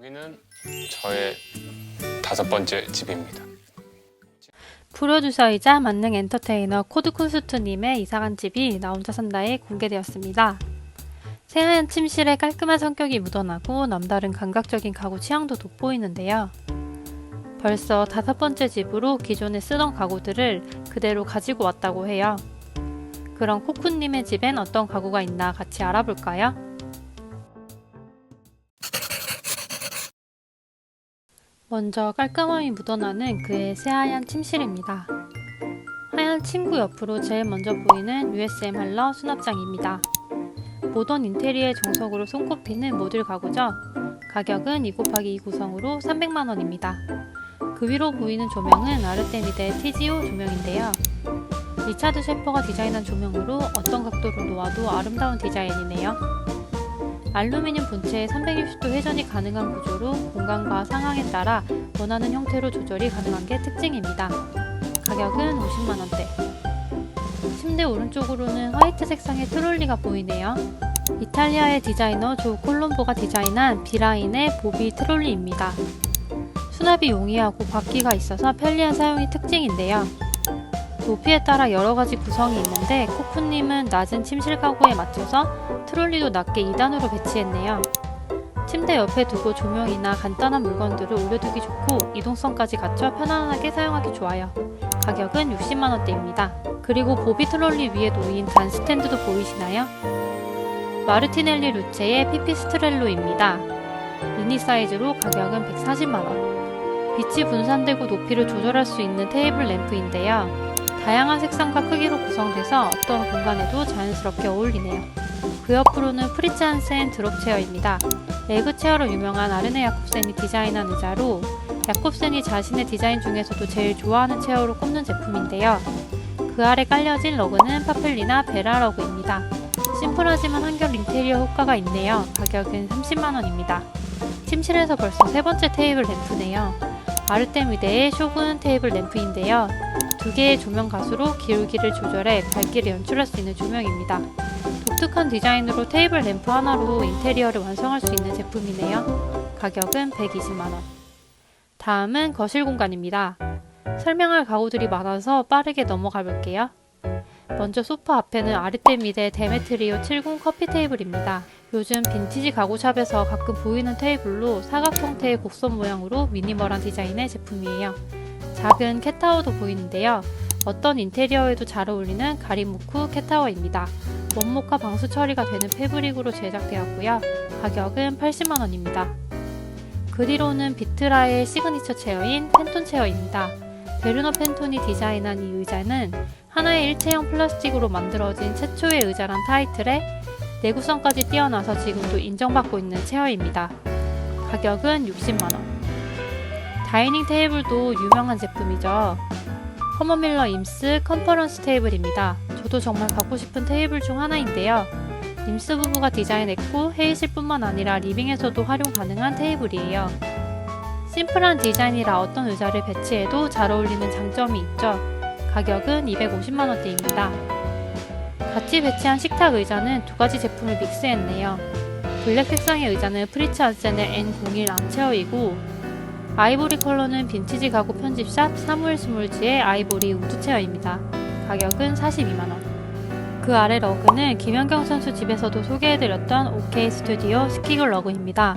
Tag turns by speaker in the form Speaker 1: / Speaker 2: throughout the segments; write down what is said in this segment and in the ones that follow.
Speaker 1: 여기는 저의 다섯 번째 집입니다.
Speaker 2: 프로듀서이자 만능 엔터테이너 코드콘스트님의 이사간 집이 나 혼자 산다에 공개되었습니다. 새하얀 침실에 깔끔한 성격이 묻어나고 남다른 감각적인 가구 취향도 돋보이는데요. 벌써 다섯 번째 집으로 기존에 쓰던 가구들을 그대로 가지고 왔다고 해요. 그럼 코쿤님의 집엔 어떤 가구가 있나 같이 알아볼까요? 먼저 깔끔함이 묻어나는 그의 새하얀 침실입니다. 하얀 침구 옆으로 제일 먼저 보이는 USM 할러 수납장입니다. 모던 인테리어의 정석으로 손꼽히는 모듈 가구죠. 가격은 2 곱하기 2 구성으로 300만원입니다. 그 위로 보이는 조명은 아르테미데 TGO 조명인데요. 리차드 셰퍼가 디자인한 조명으로 어떤 각도로 놓아도 아름다운 디자인이네요. 알루미늄 본체에 360도 회전이 가능한 구조로 공간과 상황에 따라 원하는 형태로 조절이 가능한 게 특징입니다. 가격은 50만원대. 침대 오른쪽으로는 화이트 색상의 트롤리가 보이네요. 이탈리아의 디자이너 조 콜롬보가 디자인한 비라인의 보비 트롤리입니다. 수납이 용이하고 바퀴가 있어서 편리한 사용이 특징인데요. 높이에 따라 여러 가지 구성이 있는데 코프님은 낮은 침실 가구에 맞춰서 트롤리도 낮게 2단으로 배치했네요. 침대 옆에 두고 조명이나 간단한 물건들을 올려두기 좋고 이동성까지 갖춰 편안하게 사용하기 좋아요. 가격은 60만원대입니다. 그리고 보비 트롤리 위에 놓인 단 스탠드도 보이시나요? 마르티넬리 루체의 피피스트렐로입니다. 미니 사이즈로 가격은 140만원. 빛이 분산되고 높이를 조절할 수 있는 테이블 램프인데요. 다양한 색상과 크기로 구성돼서 어떤 공간에도 자연스럽게 어울리네요. 그 옆으로는 프리츠 한센 드롭 체어입니다. 레그 체어로 유명한 아르네 야콥센이 디자인한 의자로 야콥센이 자신의 디자인 중에서도 제일 좋아하는 체어로 꼽는 제품인데요. 그 아래 깔려진 러그는 파플리나 베라 러그입니다. 심플하지만 한결 인테리어 효과가 있네요. 가격은 30만원입니다. 침실에서 벌써 세 번째 테이블 램프네요. 아르테미데의 쇼군 테이블 램프인데요. 두 개의 조명 가수로 기울기를 조절해 밝기를 연출할 수 있는 조명입니다. 독특한 디자인으로 테이블 램프 하나로 인테리어를 완성할 수 있는 제품이네요. 가격은 120만원. 다음은 거실 공간입니다. 설명할 가구들이 많아서 빠르게 넘어가 볼게요. 먼저 소파 앞에는 아르테미데 데메트리오 70 커피 테이블입니다. 요즘 빈티지 가구샵에서 가끔 보이는 테이블로 사각 형태의 곡선 모양으로 미니멀한 디자인의 제품이에요. 작은 캣타워도 보이는데요. 어떤 인테리어에도 잘 어울리는 가리무쿠 캣타워입니다. 원목과 방수 처리가 되는 패브릭으로 제작되었고요. 가격은 80만원입니다. 그 뒤로는 비트라의 시그니처 체어인 펜톤 체어입니다. 베르너 펜톤이 디자인한 이 의자는 하나의 일체형 플라스틱으로 만들어진 최초의 의자란 타이틀에 내구성까지 뛰어나서 지금도 인정받고 있는 체어입니다. 가격은 60만원. 다이닝 테이블도 유명한 제품이죠. 허머밀러 임스 컨퍼런스 테이블입니다. 저도 정말 갖고 싶은 테이블 중 하나인데요. 임스 부부가 디자인했고 회의실 뿐만 아니라 리빙에서도 활용 가능한 테이블이에요. 심플한 디자인이라 어떤 의자를 배치해도 잘 어울리는 장점이 있죠. 가격은 250만원대입니다. 같이 배치한 식탁 의자는 두 가지 제품을 믹스했네요. 블랙 색상의 의자는 프리츠 안센의 N01 암체어이고 아이보리 컬러는 빈티지 가구 편집샵 사무엘 스몰즈의 아이보리 우드 체어입니다. 가격은 42만원. 그 아래 러그는 김연경 선수 집에서도 소개해드렸던 OK 스튜디오 스키글 러그입니다.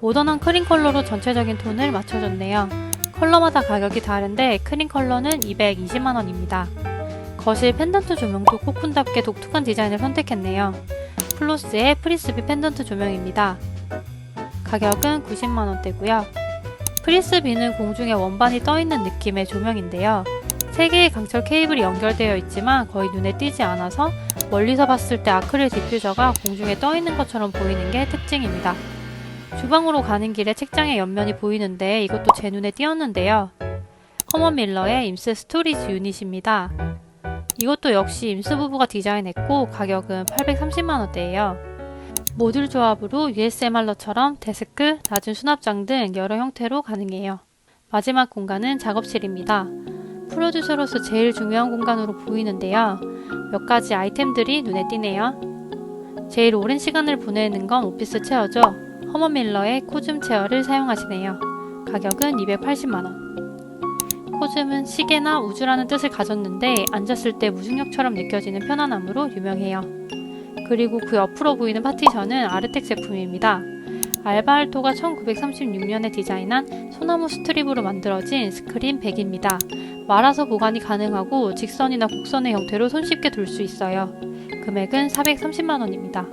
Speaker 2: 모던한 크림 컬러로 전체적인 톤을 맞춰줬네요. 컬러마다 가격이 다른데 크림 컬러는 220만원입니다. 거실 펜던트 조명도 코쿤답게 독특한 디자인을 선택했네요. 플로스의 프리스비 펜던트 조명입니다. 가격은 90만원대고요. 프리스비는 공중에 원반이 떠있는 느낌의 조명인데요. 3개의 강철 케이블이 연결되어 있지만 거의 눈에 띄지 않아서 멀리서 봤을 때 아크릴 디퓨저가 공중에 떠있는 것처럼 보이는 게 특징입니다. 주방으로 가는 길에 책장의 옆면이 보이는데 이것도 제 눈에 띄었는데요. 커먼 밀러의 임스 스토리지 유닛입니다. 이것도 역시 임스 부부가 디자인했고 가격은 830만원대예요. 모듈 조합으로 USM 할러처럼 데스크, 낮은 수납장 등 여러 형태로 가능해요. 마지막 공간은 작업실입니다. 프로듀서로서 제일 중요한 공간으로 보이는데요. 몇 가지 아이템들이 눈에 띄네요. 제일 오랜 시간을 보내는 건 오피스 체어죠. 허머밀러의 코즘 체어를 사용하시네요. 가격은 280만원. 코즘은 시계나 우주라는 뜻을 가졌는데 앉았을 때 무중력처럼 느껴지는 편안함으로 유명해요. 그리고 그 옆으로 보이는 파티션은 아르텍 제품입니다. 알바알토가 1936년에 디자인한 소나무 스트립으로 만들어진 스크린 백입니다. 말아서 보관이 가능하고 직선이나 곡선의 형태로 손쉽게 둘수 있어요. 금액은 430만원입니다.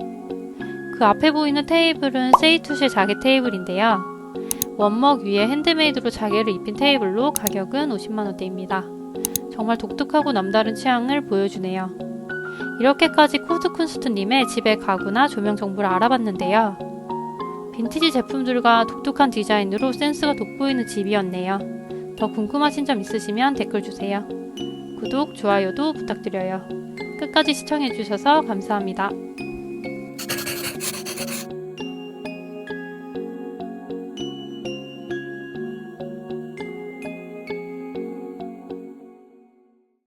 Speaker 2: 그 앞에 보이는 테이블은 세이투시 자개 테이블인데요. 원목 위에 핸드메이드로 자개를 입힌 테이블로 가격은 50만원대입니다. 정말 독특하고 남다른 취향을 보여주네요. 이렇게까지 코드쿤스트님의 집의 가구나 조명 정보를 알아봤는데요. 빈티지 제품들과 독특한 디자인으로 센스가 돋보이는 집이었네요. 더 궁금하신 점 있으시면 댓글 주세요. 구독, 좋아요도 부탁드려요. 끝까지 시청해주셔서 감사합니다.